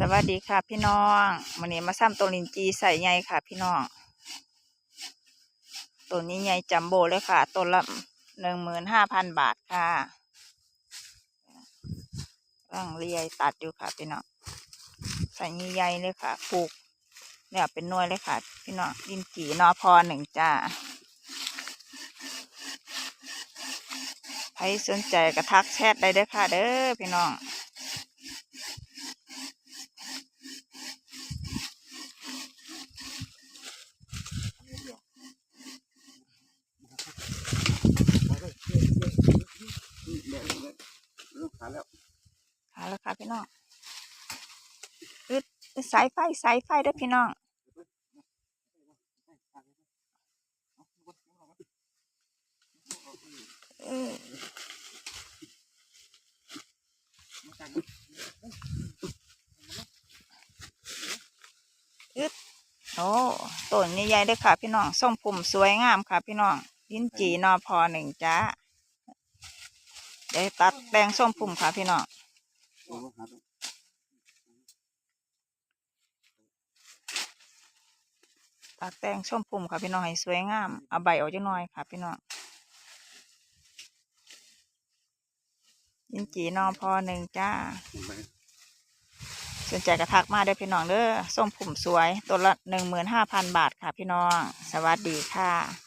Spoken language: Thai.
สวัสดีค่ะพี่น้องวันนี้มาซ้ำตัวลินจีใส่ใหญ่ค่ะพี่น้องตัวนี้ใหญ่จัมโบ้เลยค่ะตัวละหนึ่งหมื่นห้าพันบาทค่ะร่างเรียตัดอยู่ค่ะพี่น้องใส่ใหญ่เลยค่ะปลูกเนี่ยเป็นน่วยเลยค่ะ พี่น้องลินจีนอพอหนึ่งจ้าใครสนใจกระทักแชทได้เด้อค่ะ เด้อพี่น้อง ขาแล้วหาแล้วค่ะพี่น้องอึดสายไฟสายไฟด้อพี่น้องเอออึดโอ้ต้นใหญ่ๆเด้อค่ะพี่น้องส้มผมสวยงามค่ะพี่น้องลิ้นจีนอพอหนึ่งจ้า เดี๋ยวตัดแปลงส้มผมค่ะพี่น้องตัดแต่งส้มปุ่มค่ะพี่น้องให้สวยงามเอาใบออกจังหน่อยค่ะพี่น้องยินจีนอพอหนึ่งจ้าสนใจกระทักมาเด้พี่น้องเด้อส้มผมสวยตัวละหนึ่งหมื่นห้าพันบาทค่ะพี่น้อง สวัสดีค่ะ